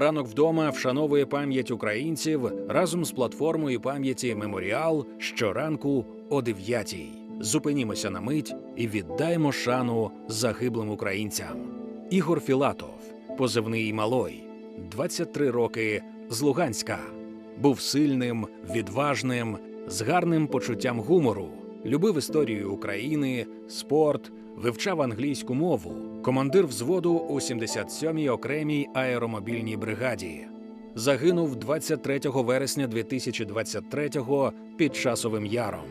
ранок вдома вшановує пам'ять українців разом з платформою пам'яті Меморіал щоранку о 9 Зупинімося на мить і віддаймо шану загиблим українцям. Ігор Філатов, позивний Малой, 23 роки з Луганська. Був сильним, відважним, з гарним почуттям гумору, любив історію України, спорт, вивчав англійську мову, командир взводу у 77-й окремій аеромобільній бригаді. Загинув 23 вересня 2023-го під часовим яром.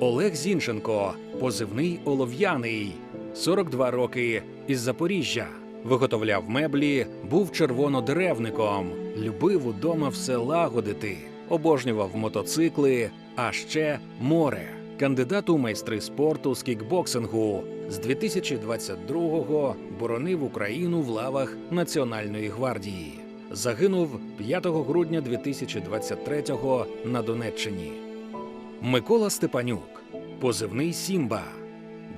Олег Зінченко, позивний Олов'яний, 42 роки із Запоріжжя. Виготовляв меблі, був червонодеревником, любив удома все лагодити, обожнював мотоцикли, а ще море. Кандидат у майстри спорту з кікбоксингу з 2022-го боронив Україну в лавах Національної гвардії. Загинув 5 грудня 2023-го на Донеччині. Микола Степанюк, позивний Сімба,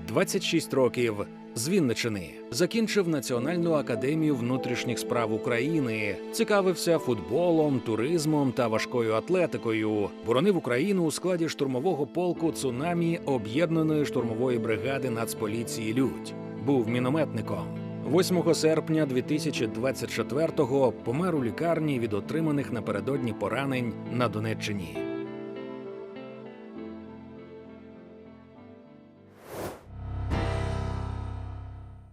26 років з Вінничини. Закінчив Національну академію внутрішніх справ України, цікавився футболом, туризмом та важкою атлетикою. Боронив Україну у складі штурмового полку цунамі об'єднаної штурмової бригади Нацполіції Людь. Був мінометником. 8 серпня 2024-го помер у лікарні від отриманих напередодні поранень на Донеччині.